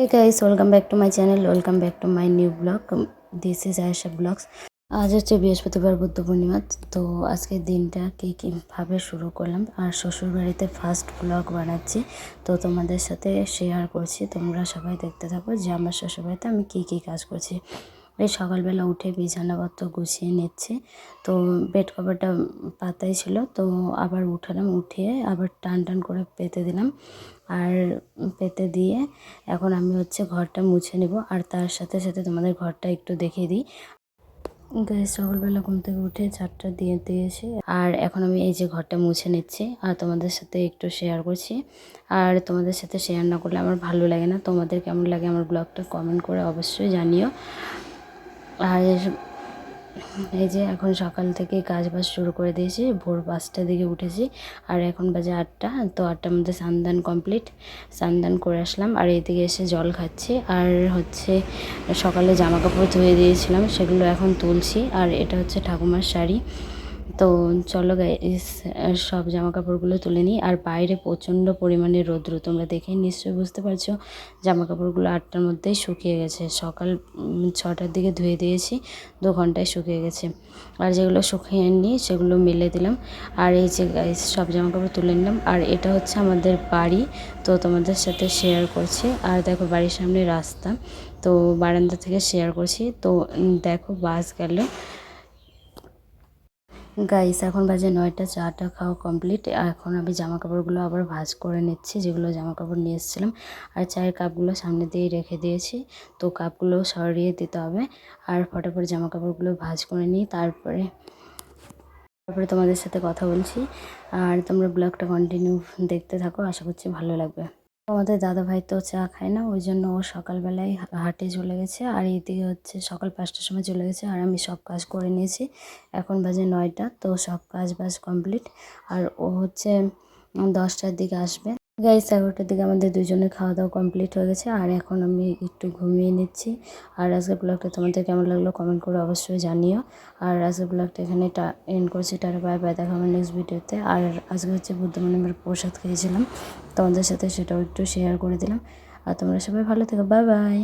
Hey guys, welcome back to my channel. Welcome back to my new vlog. This is Aisha vlogs আজ হচ্ছে বৃহস্পতিবার বুদ্ধ পূর্ণিমা তো আজকের দিনটা কী কীভাবে শুরু করলাম আর শ্বশুরবাড়িতে ফার্স্ট ব্লগ বানাচ্ছি তো তোমাদের সাথে শেয়ার করছি তোমরা সবাই দেখতে থাকো যে আমার শ্বশুরবাড়িতে আমি কী কী কাজ করছি এই সকালবেলা উঠে বিছানাপত্র গুছিয়ে নিচ্ছে। তো বেড কভারটা পাতাই ছিল, তো আবার উঠালাম, উঠিয়ে আবার টান টান করে পেতে দিলাম। আর পেতে দিয়ে এখন আমি হচ্ছে ঘরটা মুছে নেব। আর তার সাথে সাথে তোমাদের ঘরটা একটু দেখিয়ে দিই। গাইজ সকালবেলা ঘুম থেকে উঠে চারটা দিয়ে দিয়েছি আর এখন আমি এই যে ঘরটা মুছে নিচ্ছি। আর তোমাদের সাথে একটু শেয়ার করছি। আর তোমাদের সাথে শেয়ার না করলে আমার ভালো লাগে না। তোমাদের কেমন লাগে আমার ব্লগটা কমেন্ট করে অবশ্যই জানিও। আর এই যে এখন সকাল থেকে কাজ বাজ শুরু করে দিয়েছি, ভোর পাঁচটার দিকে উঠেছি, আর এখন বাজে আটটা, তো আটটার মধ্যে সানদান কমপ্লিট সানদান করে আসলাম, আর এই দিকে এসে জল খাচ্ছি, আর হচ্ছে সকালে জামা কাপড় ধুয়ে দিয়েছিলাম, সেগুলো এখন তুলছি, আর এটা হচ্ছে ঠাকুমার শাড়ি তো চলো গাইস সব জামা কাপড়গুলো তুলে নিই। আর বাইরে প্রচণ্ড পরিমাণে রৌদ্র, তোমরা দেখেই নিশ্চয়ই বুঝতে পারছ জামা কাপড়গুলো আটটার মধ্যেই শুকিয়ে গেছে। সকাল ছটার দিকে ধুয়ে দিয়েছি, দু ঘন্টায় শুকিয়ে গেছে। আর যেগুলো শুকিয়ে নিই সেগুলো মেলে দিলাম। আর এই যে গাইস সব জামা কাপড় তুলে নিলাম। আর এটা হচ্ছে আমাদের বাড়ি, তো তোমাদের সাথে শেয়ার করছি। আর দেখো বাড়ির সামনে রাস্তা, তো বারান্দা থেকে শেয়ার করছি। তো দেখো বাস গেল। গাইস এখন বাজে নয়টা, চাটা খাওয়া কমপ্লিট এখন আমি জামা কাপড়গুলো আবার ভাজ করে নিচ্ছি, যেগুলো জামা কাপড় নিয়ে এসেছিলাম। আর চায়ের কাপগুলো সামনে দিয়ে রেখে দিয়েছি। তো কাপগুলো সরিয়ে দিতে হবে। আর ফটাফট জামা কাপড়গুলো ভাজ করে নিই, তারপরে তারপরে তোমাদের সাথে কথা বলছি। আর তোমরা ব্লগটা কন্টিনিউ দেখতে থাকো, আশা করছি ভালো লাগবে। আমাদের দাদা ভাই তো চা খায় না, ওই জন্য ও সকালবেলায় হাটে চলে গেছে। আর এদিকে হচ্ছে সকাল পাঁচটার সময় চলে গেছে আর আমি সব কাজ করে নিয়েছি। এখন বাজে নয়টা, তো সব কাজ বাজ কমপ্লিট। আর ও হচ্ছে দশটার দিকে আসবে। গাইস এগারোটার দিকে আমাদের দুজনের খাওয়া দাওয়া কমপ্লিট হয়ে গেছে। আর এখন আমি একটু ঘুমিয়ে নিচ্ছি। আর আজকের ব্লগটা তোমাদের কেমন লাগল কমেন্ট করে অবশ্যই জানিও। আর আজকের ব্লগটা এখানে এন্ড করছি। টাটা বাই বাই দেখা আমার নেক্সট ভিডিওতে আর আজকে হচ্ছে বুদ্ধ পূর্ণিমার প্রসাদ খেয়েছিলাম। তোমাদের সাথে সেটাও একটু শেয়ার করে দিলাম। আর তোমরা সবাই ভালো থেকো। Bye bye